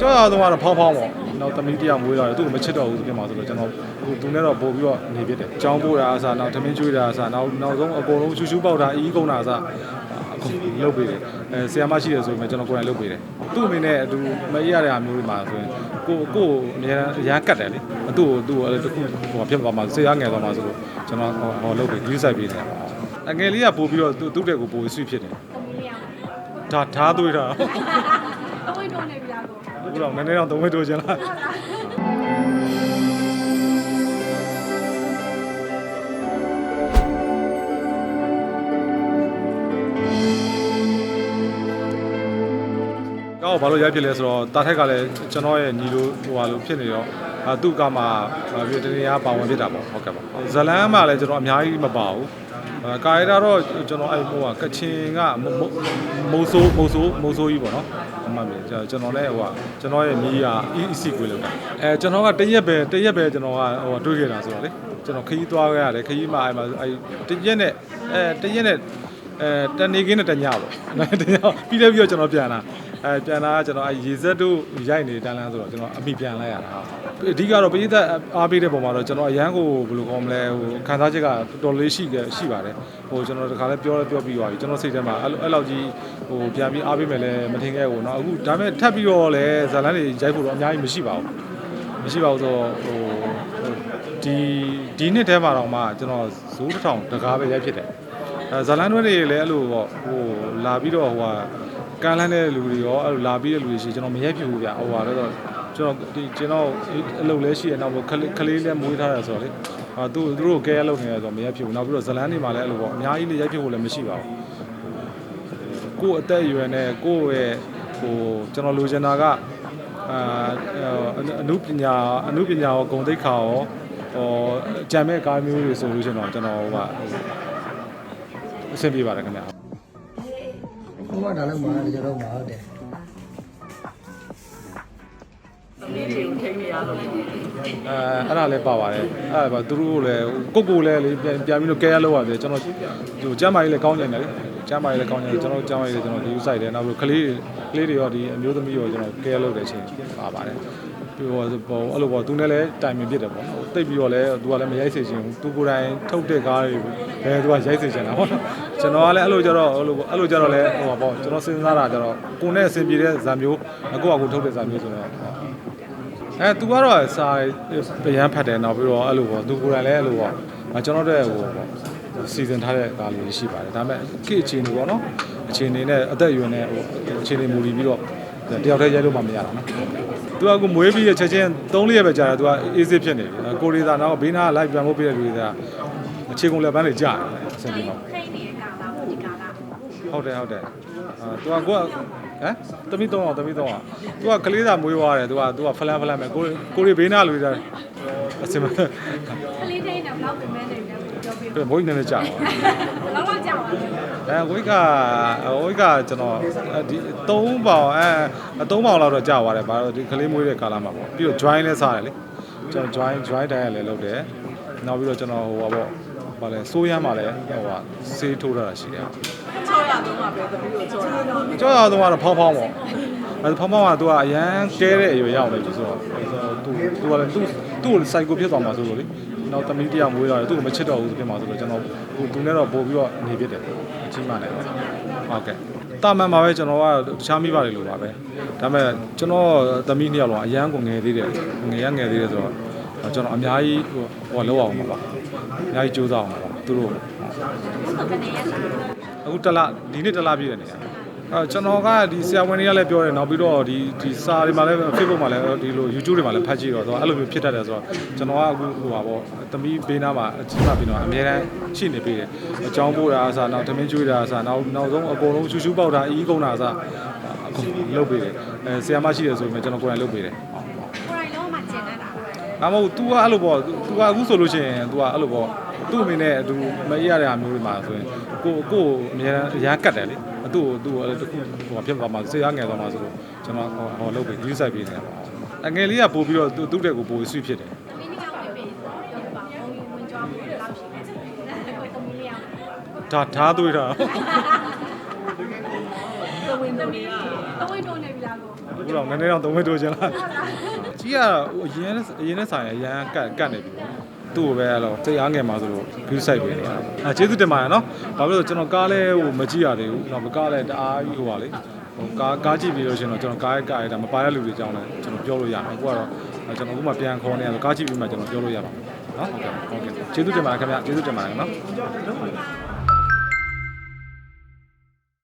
ကြောက်ရတော့ကတော့ဖောင်းဖောင်းပေါ့နောက်သမီးတယောက်မွေးလာတယ်သူ့ကိုမချစ်တော့ဘူးဆိုပြင်ပါဆိုတော့ကျွန်တော်ဟိုသူနဲ့တော့ပို့ပြီးတော့နေဖြစ်တယ်ကြောင်းပို့တာအစားနောက်သမင်းကျွေးတာအစားနောက်နောက်ဆုံးအကုန်လုံးရှူးရှူးပေါက်တာအီးကုန်တာအစားအကုန်လုပ်ပေးတယ်အဲဆီယမရှိတယ်ဆိုရင်ကျွန်တော်ကိုယ်တိုင်လုပ်ပေးတယ်သူ့အနေနဲ့သူမရရတဲ့အမျိုးတွေမှာဆိုရင်ကိုကိုအများအရန်ကတ်တယ်လေသူ့ကိုသူ့ကိုအဲ့တခုဟိုဖြစ်သွားမှာဆေးရငယ်သွားမှာဆိုလို့ကျွန်တော်ဟောလုပ်ပေးယူဆိုင်ပေးတယ်အငယ်လေးကပို့ပြီးတော့သူ့တဲ့ကိုပို့ဆွဖြစ်တယ်ဒါဓာသွေးတာအဝိတုံးနေပြီလားကို အခုတော့နည်းနည်းတော့သုံးဝဲတိုးချင်လားကောက်ဘာလို့ရိုက်ဖြစ်လဲဆိုတော့တာထက်ကလည်းကျွန်တော်ရဲ့ညီလိုဟိုဟာလိုဖြစ်နေတော့အဲ သူ့ကမှပြီးတနေရပါဝင်ဖြစ်တာပေါ့ဟုတ်ကဲ့ပါဇလန်းမှာလည်းကျွန်တော်အများကြီးမပါဘူးအဲကာရီတာတော့ကျွန်တော်အဲ့ဟိုကကချင်ကမိုးဆိုးမိုးဆိုးမိုးဆိုးကြီးပေါ့နော်အမှန်ပဲကျွန်တော်လည်းဟိုကကျွန်တော်ရဲ့ညီက EC ကိုလောက်တာအဲကျွန်တော်ကတရက်ပဲတရက်ပဲကျွန်တော်ကဟိုတွေးခဲ့တာဆိုတော့လေကျွန်တော်ခရီးသွားခဲ့ရတယ်ခရီးမှာအဲ့မှာအဲ့တရက်နဲ့အဲတရက်နဲ့အဲတနေကင်းနဲ့တညပေါ့တညပြီးလည်းပြီးတော့ကျွန်တော်ပြန်လာ အဲပြန်လာကျွန်တော်အဲရေစက်တို့ရိုက်နေတန်းလန်းဆိုတော့ကျွန်တော်အမိပြန်လိုက်ရတာအဓိကတော့ပြည်သက်အားပေးတဲ့ပုံမှာတော့ကျွန်တော်အရန်ကိုဘယ်လိုကောင်းမလဲဟိုခံစားချက်ကတော်တော်လေးရှိခဲ့ရှိပါတယ်ဟိုကျွန်တော်တခါလဲပြောလဲပြောပြီးသွားပြီကျွန်တော်စိတ်ထဲမှာအဲ့လိုအဲ့လောက်ကြီးဟိုပြန်ပြီးအားပေးမယ်လဲမထင်ခဲ့ဘူးเนาะအခုဒါပေမဲ့ထပ်ပြီးတော့လဲဇာလန်းတွေရိုက်ဖို့တော့အများကြီးမရှိပါဘူးမရှိပါဘူးဆိုတော့ဟိုဒီဒီနှစ်ထဲမှာတော့မှကျွန်တော်ဇိုးတစ်ထောင်တကားပဲရိုက်ဖြစ်တယ်အဲဇာလန်းတွေလည်းအဲ့လိုပေါ့ဟိုလာပြီးတော့ဟိုဟာ ကမ်းလှမ်းတဲ့လူတွေရောအဲ့လိုလာပြီးတဲ့လူတွေရှိကျွန်တော်မရိုက်ဖြစ်ဘူးဗျဟိုပါလဲဆိုတော့ကျွန်တော်ဒီကျွန်တော်အလုပ်လဲရှိရနောက်ခလေးခလေးလဲမွေးထားတယ်ဆိုတော့လေအာသူသူတို့ကဲရလုပ်နေရဆိုတော့မရိုက်ဖြစ်ဘူးနောက်ပြီးတော့ဇလန်းတွေမှာလည်းအဲ့လိုပေါ့အများကြီးလည်းရိုက်ဖြစ်ဖို့လည်းမရှိပါဘူးကို့အသက်အရွယ်နဲ့ကို့ရဲ့ဟိုကျွန်တော်လိုချင်တာကအာအနုပညာအနုပညာရောဂုံသိက္ခာရောဟိုကြံမဲ့ကားမျိုးတွေဆိုလို့ရှိရင်တော့ကျွန်တော်ဟိုကအဆင်ပြေပါတယ်ခင်ဗျာ ဘုရားဒါလည်းမှာကျွန်တော်မှာဟုတ်တယ်သမီးတွေကိုထိန်းနေရလို့အဲအဲ့ဒါလည်းပါပါတယ်အဲ့ဒါပါသူတို့လည်းကိုကိုလည်းလေပြန်ပြန်ပြီးတော့ကဲရလောက်ရတယ်ကျွန်တော်ဟိုကျမ်းမာရေးလည်းကောင်းကြတယ်လေကျမ်းမာရေးလည်းကောင်းကြတယ်ကျွန်တော်ကျမ်းမာရေးလည်းကျွန်တော်ဒီ site တယ်နောက်ပြီးကလေးကလေးတွေရောဒီအမျိုးသမီးရောကျွန်တော်ကဲရလောက်တဲ့အချိန်ပါပါတယ် ပြီးတော့ဘောအဲ့လိုပေါ့သူနဲ့လည်းတိုင်ပင်ဖြစ်တယ်ပေါ့နော်တိတ်ပြီးတော့လည်းသူကလည်းမရိုက်စေချင်ဘူးသူကိုယ်တိုင်ထုတ်တဲ့ကားတွေပဲသူကရိုက်စေချင်တာပေါ့နော်ကျွန်တော်ကလည်းအဲ့လိုကြတော့အဲ့လိုပေါ့အဲ့လိုကြတော့လည်းဟိုပါပေါ့ကျွန်တော်စဉ်းစားတာကြတော့ကိုနဲ့အဆင်ပြေတဲ့ဇာမျိုးကိုယ့်အကူထုတ်တဲ့ဇာမျိုးဆိုတော့အဲ तू ကတော့စာပြန်ဖတ်တယ်နောက်ပြီးတော့အဲ့လိုပေါ့ तू ကိုယ်တိုင်လည်းအဲ့လိုပေါ့မကျွန်တော်တို့ဟိုပေါ့စီစဉ်ထားတဲ့ကားလေးရှိပါတယ်ဒါပေမဲ့ကိအခြေအနေပေါ့နော်အခြေအနေနဲ့အသက်အရွယ်နဲ့ဟိုအခြေအနေမူတည်ပြီးတော့ တယောက်တည်းရိုက်လို့မှမရတာနော် तू ကကိုမွေးပြီးရချက်ချင်း3လရက်ပဲကြာတယ် तू ကအေးစစ်ဖြစ်နေပြီကိုရီးသာနောက်ဘေးနားလိုက်ပြန်ဖို့ပြတဲ့လူတွေကအခြေကုန်လက်ပန်းတွေကြာတယ်အဆင်ပြေပါခိတ်နေတဲ့ကာလာပေါ့ဒီကာလာဟုတ်တယ်ဟုတ်တယ်အာသူကကိုကဟမ်တမိတော့တမိတော့သူကကလေးသာမွေးသွားတယ်သူကသူကဖလန်ဖလန်ပဲကိုကိုရီဘေးနာလူတွေအစင်မကလေးတိုင်းတော့ဘလောက်ပြင်မဲနေလဲပြောပြဘိုးကြီးနေနေကြာပါဘလောက်လောက်ကြောက်လဲ အဲဝိကဝိကကျွန်တော်ဒီ3ပေါင်အဲ3ပေါင်လောက်တော့ကြာသွားတယ်ဘာလို့ဒီကလေးမွေးတဲ့ကာလမှာပေါ့ပြီးတော့ join လဲစားတယ်လေကျွန်တော် join join တိုင်းရလဲလုပ်တယ်နောက်ပြီးတော့ကျွန်တော်ဟိုပါပေါ့ဘာလဲစိုးရမ်းမှာလဲဟိုဟာဆေးထိုးထားတာရှိတယ်ချောရတော့မှပဲသမီးကိုချောရတော့ကြောက်ရတော့ကတော့ဖောင်းဖောင်းပေါ့အဲဖောင်းဖောင်းကသူကအရန်ကဲတဲ့အရွယ်ရောက်နေပြီဆိုတော့သူသူကလည်းသူ သူ့ကိုစိုက်ကိုဖြစ်သွားမှာဆိုလို့လေနောက်သမီးတယောက်မွေးလာတယ်သူ့ကိုမချစ်တော့ဘူးဆိုဖြစ်မှာဆိုတော့ကျွန်တော်ဟိုသူနဲ့တော့ပို့ပြီးတော့နေဖြစ်တယ်အချင်းမနဲ့ဟုတ်ကဲ့တာမန်ပါပဲကျွန်တော်ကတခြားမိပါတယ်လို့ပါပဲဒါပေမဲ့ကျွန်တော်သမီးနှစ်ယောက်လုံးအရန်ကိုငယ်သေးတယ်ငယ်ရငယ်သေးတယ်ဆိုတော့ကျွန်တော်အများကြီးဟိုဟိုလောက်အောင်ပါပါအများကြီးကြိုးစားအောင်ပါသူတို့ဆိုကနေရတာအခုတစ်လဒီနေ့တစ်လပြည့်တဲ့နေရာ အဲကျွန်တော်ကဒီဆရာဝန်တွေကလည်းပြောတယ်နောက်ပြီးတော့ဒီဒီစာတွေမှာလည်း Facebook မှာလည်းဒီလို YouTube တွေမှာလည်းဖတ်ကြည့်တော့ဆိုတော့အဲ့လိုမျိုးဖြစ်တတ်တယ်ဆိုတော့ကျွန်တော်ကအခုဟိုပါပေါ့သမီးဘေးနားမှာအချင်းမပြီးတော့အများတန်းရှိနေပြီတယ်အကြောင်းပို့တာအစားနောက်သမင်းကျွေးတာအစားနောက်နောက်ဆုံးအကုန်လုံးရှူးရှူးပေါက်တာအီးကုန်တာအစားအကုန်လုပ်ပေးတယ်အဲဆရာမရှိတယ်ဆိုရင်ကျွန်တော်ကိုယ်တိုင်လုပ်ပေးတယ် ကိုယ်တိုင်လုံးမှကျင်တတ် တာ ။ဒါမှမဟုတ် तू ကအဲ့လိုပေါ့ तू ကအခုဆိုလို့ရှိရင် तू ကအဲ့လိုပေါ့သူ့အမေနဲ့သူမရရတဲ့အမျိုးတွေမှာဆိုရင်ကိုကိုအများအရန်ကတ်တယ်လေ။သူ့ကိုသူ့ကိုအဲ့တခုဟိုဖြစ်သွားမှာဆေးရငယ်သွားမှာဆိုလို့ကျွန်တော်ဟောလုပ်ပြီးယူဆိုင်ပေးနေတာပေါ့။အငယ်လေးကပို့ပြီးတော့သူ့တဲ့ကိုပို့ဆွဖြစ်တယ် မင်းကောင်းပြီပြီပြောပါဘုံယူဝင်ကြွားဖို့လောက်ရှိတယ်ကိုယ်သမီးလေးအောင် ။ဒါဓာသွေးတာ သဝင်သူတွေက အဝိတုံးနေပြီလားကို အခုတော့နည်းနည်းတော့သုံးမိတိုးချင်လား ကြီးကအရင်အရင်နဲ့ဆိုင်အရန်ကတ်ကတ်နေပြီသူ့ကိုပဲအဲ့လိုစိတ်အားငယ်မှာဆိုလို့ view site ပဲနေတာအဲကျေးဇူးတင်ပါတယ်နော်ဘာဖြစ်လို့လဲကျွန်တော်ကားလဲဟိုမကြည့်ရသေးဘူးတော့ကားလဲတအားကြီးဟိုပါလေဟိုကားကားကြည့်ပြီးလို့ရှင်တော့ကျွန်တော်ကားရဲ့ကားရဲ့ဒါမပါတဲ့လူတွေကြောင်းလဲကျွန်တော်ပြောလို့ရတယ်အခုကတော့ကျွန်တော်အခုမှပြန်ခေါ်နေရဆိုကားကြည့်ပြီးမှကျွန်တော်ပြောလို့ရပါမယ်နော်ဟုတ်ကဲ့ဟုတ်ကဲ့ကျေးဇူးတင်ပါတယ်ခင်ဗျကျေးဇူးတင်ပါတယ်နော်